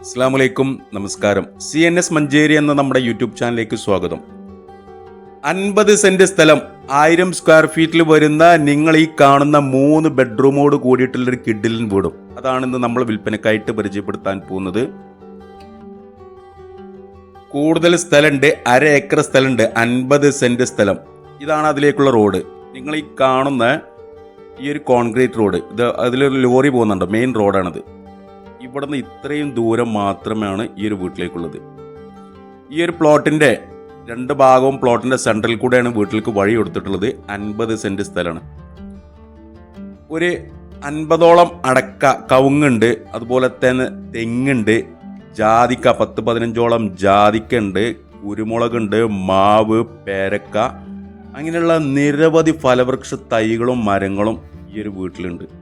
അസ്സാം വലൈക്കും നമസ്കാരം. സി എൻ എസ് മഞ്ചേരി എന്ന നമ്മുടെ യൂട്യൂബ് ചാനലിലേക്ക് സ്വാഗതം. അൻപത് സെന്റ് സ്ഥലം ആയിരം സ്ക്വയർ ഫീറ്റിൽ വരുന്ന നിങ്ങൾ ഈ കാണുന്ന മൂന്ന് ബെഡ്റൂമോട് കൂടിയിട്ടുള്ളൊരു കിഡിലിൻ വീടും. അതാണ് ഇന്ന് നമ്മൾ വിൽപ്പനക്കായിട്ട് പരിചയപ്പെടുത്താൻ പോകുന്നത്. കൂടുതൽ സ്ഥലമുണ്ട് അര ഏക്കർ സ്ഥലമുണ്ട് അൻപത് സെന്റ് സ്ഥലം. ഇതാണ് അതിലേക്കുള്ള റോഡ്. നിങ്ങൾ ഈ കാണുന്ന ഈ ഒരു കോൺക്രീറ്റ് റോഡ്. ഇത് അതിലൊരു ലോറി പോകുന്നുണ്ട് മെയിൻ റോഡാണത്. ഇവിടുന്ന് ഇത്രയും ദൂരം മാത്രമാണ് ഈ ഒരു വീട്ടിലേക്കുള്ളത്. ഈ ഒരു പ്ലോട്ടിന്റെ രണ്ട് ഭാഗവും പ്ലോട്ടിന്റെ സെൻട്രൽ കൂടെയാണ് വീട്ടിലേക്ക് വഴി കൊടുത്തിട്ടുള്ളത്. അൻപത് സെന്റ് സ്ഥലമാണ്. ഒരു അൻപതോളം അടക്ക കവുങ്ങുണ്ട്. അതുപോലെ തന്നെ തെങ്ങുണ്ട്. ജാതിക്ക പത്ത് പതിനഞ്ചോളം ജാതിക്ക ഉണ്ട് കുരുമുളകുണ്ട് മാവ് പേരക്ക. അങ്ങനെയുള്ള നിരവധി ഫലവൃക്ഷ തൈകളും മരങ്ങളും ഈ ഒരു വീട്ടിലുണ്ട്.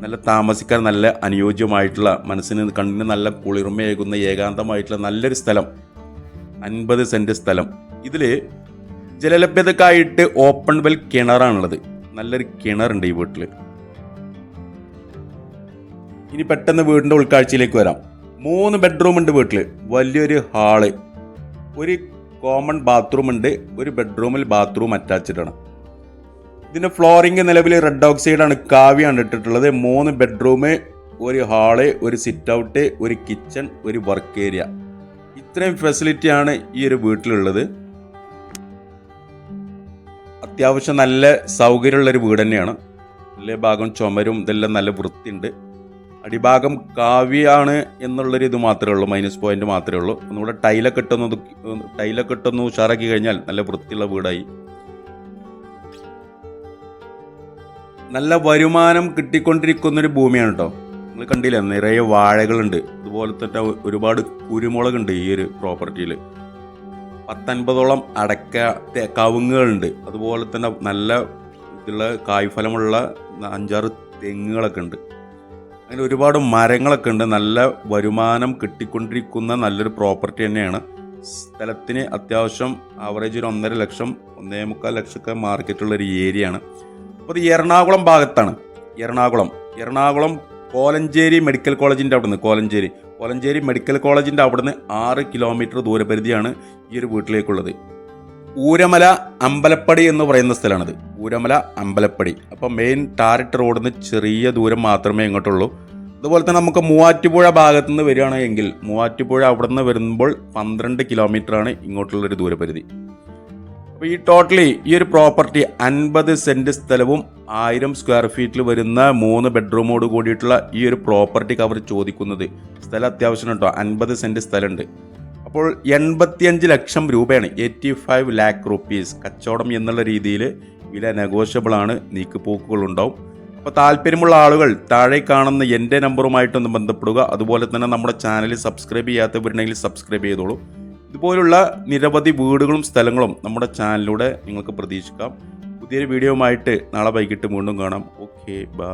നല്ല താമസിക്കാൻ നല്ല അനുയോജ്യമായിട്ടുള്ള മനസ്സിന് കണ്ണിന് നല്ല കുളിർമയേകുന്ന ഏകാന്തമായിട്ടുള്ള നല്ലൊരു സ്ഥലം. അൻപത് സെന്റ് സ്ഥലം. ഇതിൽ ജലലഭ്യതക്കായിട്ട് ഓപ്പൺ വെൽ കിണറാണുള്ളത്. നല്ലൊരു കിണറുണ്ട് ഈ വീട്ടിൽ ഇനി പെട്ടെന്ന് വീടിന്റെ ഉൾക്കാഴ്ചയിലേക്ക് വരാം. മൂന്ന് ബെഡ്റൂം ഉണ്ട് വീട്ടിൽ വലിയൊരു ഹാൾ. ഒരു കോമൺ ബാത്റൂം ഉണ്ട്. ഒരു ബെഡ്റൂമിൽ ബാത്റൂം അറ്റാച്ച്ഡ് ആണ്. ഇതിന്റെ ഫ്ലോറിംഗ് നിലവിൽ റെഡ് ഓക്സൈഡ് ആണ്. കാവ്യാണ് ഇട്ടിട്ടുള്ളത്. മൂന്ന് ബെഡ്റൂം ഒരു ഹാൾ ഒരു സിറ്റ് ഔട്ട് ഒരു കിച്ചൺ ഒരു വർക്ക് ഏരിയ ഇത്രയും ഫെസിലിറ്റി ആണ് ഈ ഒരു വീട്ടിലുള്ളത്. അത്യാവശ്യം നല്ല സൗകര്യമുള്ള ഒരു വീട് തന്നെയാണ്. എല്ലാ ഭാഗം ചുമരും ഇതെല്ലാം നല്ല വൃത്തിയുണ്ട്. അടിഭാഗം കാവ്യാണ് എന്നുള്ളൊരു ഇത് മാത്രമേ ഉള്ളൂ. മൈനസ് പോയിന്റ് മാത്രമേ ഉള്ളൂ. ഒന്നുകൂടെ ടൈലൊക്കെ ഇട്ടൊന്ന് ടൈലൊക്കെ ഇട്ടൊന്ന് ഉഷാറാക്കി കഴിഞ്ഞാൽ നല്ല വൃത്തിയുള്ള വീടായി. നല്ല വരുമാനം കിട്ടിക്കൊണ്ടിരിക്കുന്ന ഒരു ഭൂമിയാണ് കേട്ടോ നിങ്ങൾ കണ്ടില്ല നിറയെ വാഴകളുണ്ട്. അതുപോലെ തന്നെ ഒരുപാട് കുരുമുളകുണ്ട് ഈ ഒരു പ്രോപ്പർട്ടിയിൽ പത്തൻപതോളം അടക്ക കവുങ്ങുകളുണ്ട്. അതുപോലെ തന്നെ നല്ല ഇതുള്ള കായ്ഫലമുള്ള അഞ്ചാറ് തെങ്ങുകളൊക്കെ ഉണ്ട്. അങ്ങനെ ഒരുപാട് മരങ്ങളൊക്കെ ഉണ്ട്. നല്ല വരുമാനം കിട്ടിക്കൊണ്ടിരിക്കുന്ന നല്ലൊരു പ്രോപ്പർട്ടി തന്നെയാണ്. സ്ഥലത്തിന് അത്യാവശ്യം ആവറേജ് ഒരു ഒന്നര ലക്ഷം ഒന്നേ മുക്കാൽ ലക്ഷമൊക്കെ മാർക്കറ്റുള്ള ഒരു ഏരിയ ആണ്. അപ്പോൾ ഇത് എറണാകുളം ഭാഗത്താണ്. എറണാകുളം. എറണാകുളം കോലഞ്ചേരി മെഡിക്കൽ കോളേജിന്റെ അവിടുന്ന് കോലഞ്ചേരി. കോലഞ്ചേരി മെഡിക്കൽ കോളേജിന്റെ അവിടുന്ന് ആറ് കിലോമീറ്റർ ദൂരപരിധിയാണ് ഈ ഒരു വീട്ടിലേക്കുള്ളത്. ഊരമല അമ്പലപ്പടി എന്ന് പറയുന്ന സ്ഥലമാണിത്. ഊരമല അമ്പലപ്പടി. അപ്പോൾ മെയിൻ ടാരറ്റ് റോഡിൽ നിന്ന് ചെറിയ ദൂരം മാത്രമേ ഇങ്ങോട്ടുള്ളൂ. അതുപോലെ തന്നെ നമുക്ക് മൂവാറ്റുപുഴ ഭാഗത്തു നിന്ന് വരികയാണെങ്കിൽ മൂവാറ്റുപുഴ അവിടെ നിന്ന് വരുമ്പോൾ പന്ത്രണ്ട് കിലോമീറ്ററാണ് ഇങ്ങോട്ടുള്ളൊരു ദൂരപരിധി. അപ്പോൾ ഈ ടോട്ടലി ഈ ഒരു പ്രോപ്പർട്ടി അൻപത് സെന്റ് സ്ഥലവും ആയിരം സ്ക്വയർ ഫീറ്റിൽ വരുന്ന മൂന്ന് ബെഡ്റൂമോട് കൂടിയിട്ടുള്ള ഈ ഒരു പ്രോപ്പർട്ടി കവർ ചോദിക്കുന്നത്. സ്ഥലം അത്യാവശ്യം കേട്ടോ അൻപത് സെന്റ് സ്ഥലമുണ്ട്. അപ്പോൾ എൺപത്തിയഞ്ച് ലക്ഷം രൂപയാണ് എയ്റ്റി ഫൈവ് ലാക്ക് റുപ്പീസ് കച്ചവടം എന്നുള്ള രീതിയിൽ വില നെഗോഷ്യബിൾ ആണ് നീക്കുപോക്കുകൾ ഉണ്ടാവും. അപ്പോൾ താല്പര്യമുള്ള ആളുകൾ താഴെ കാണുന്ന എന്റെ നമ്പറുമായിട്ടൊന്ന് ബന്ധപ്പെടുക. അതുപോലെ തന്നെ നമ്മുടെ ചാനൽ സബ്സ്ക്രൈബ് ചെയ്യാത്തവരുണ്ടെങ്കിൽ സബ്സ്ക്രൈബ് ചെയ്തോളൂ. ഇതുപോലുള്ള നിരവധി വീടുകളും സ്ഥലങ്ങളും നമ്മുടെ ചാനലിലൂടെ നിങ്ങൾക്ക് പ്രതീക്ഷിക്കാം. പുതിയൊരു വീഡിയോയുമായിട്ട് നാളെ വൈകിട്ട് വീണ്ടും കാണാം. Okay bye